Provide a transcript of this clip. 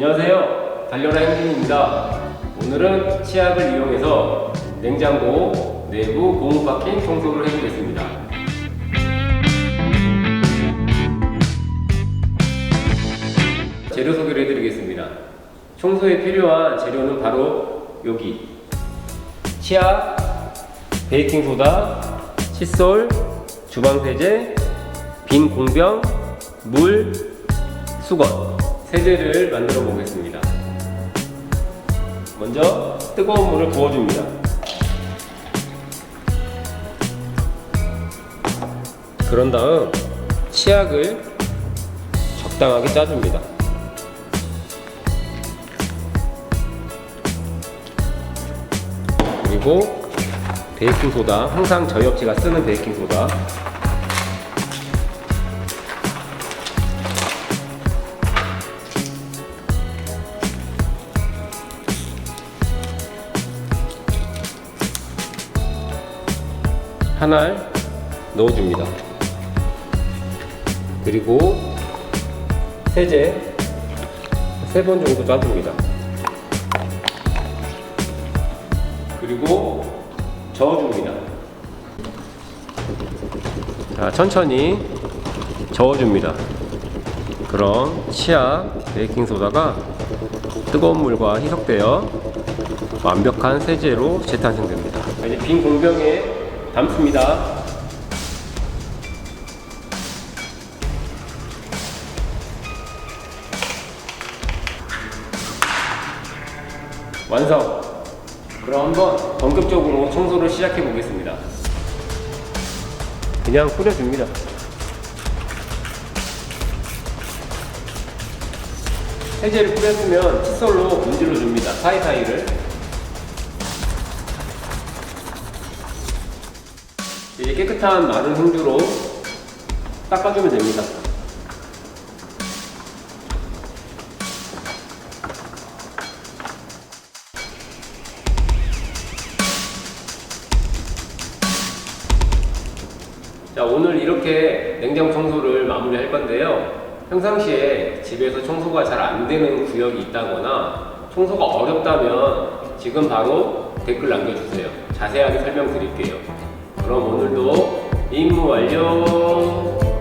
안녕하세요. 달려라 행진입니다. 오늘은 치약을 이용해서 냉장고 내부 고무 박힌 청소를 해보겠습니다. 재료 소개를 해드리겠습니다. 청소에 필요한 재료는 바로 여기 치약, 베이킹소다, 칫솔, 주방세제, 빈 공병, 물, 수건 세제를 만들어 보겠습니다. 먼저 뜨거운 물을 부어줍니다. 그런 다음 치약을 적당하게 짜줍니다. 그리고 베이킹소다 항상 저희 업체가 쓰는 베이킹소다 하나를 넣어줍니다. 그리고 세제 세 번 정도 짜줍니다. 그리고 저어줍니다. 자, 천천히 저어줍니다. 그럼 치약 베이킹소다가 뜨거운 물과 희석되어 완벽한 세제로 재탄생됩니다. 자, 이제 빈 공병에 담습니다. 완성! 그럼 한번 본격적으로 청소를 시작해 보겠습니다. 그냥 뿌려줍니다. 세제를 뿌렸으면 칫솔로 문질러 줍니다. 사이사이를. 이제 깨끗한 마른 흉주로 닦아주면 됩니다. 자, 오늘 이렇게 냉장 청소를 마무리 할 건데요. 평상시에 집에서 청소가 잘 안 되는 구역이 있다거나 청소가 어렵다면 지금 바로 댓글 남겨주세요. 자세하게 설명드릴게요. 그럼 오늘도 임무 완료!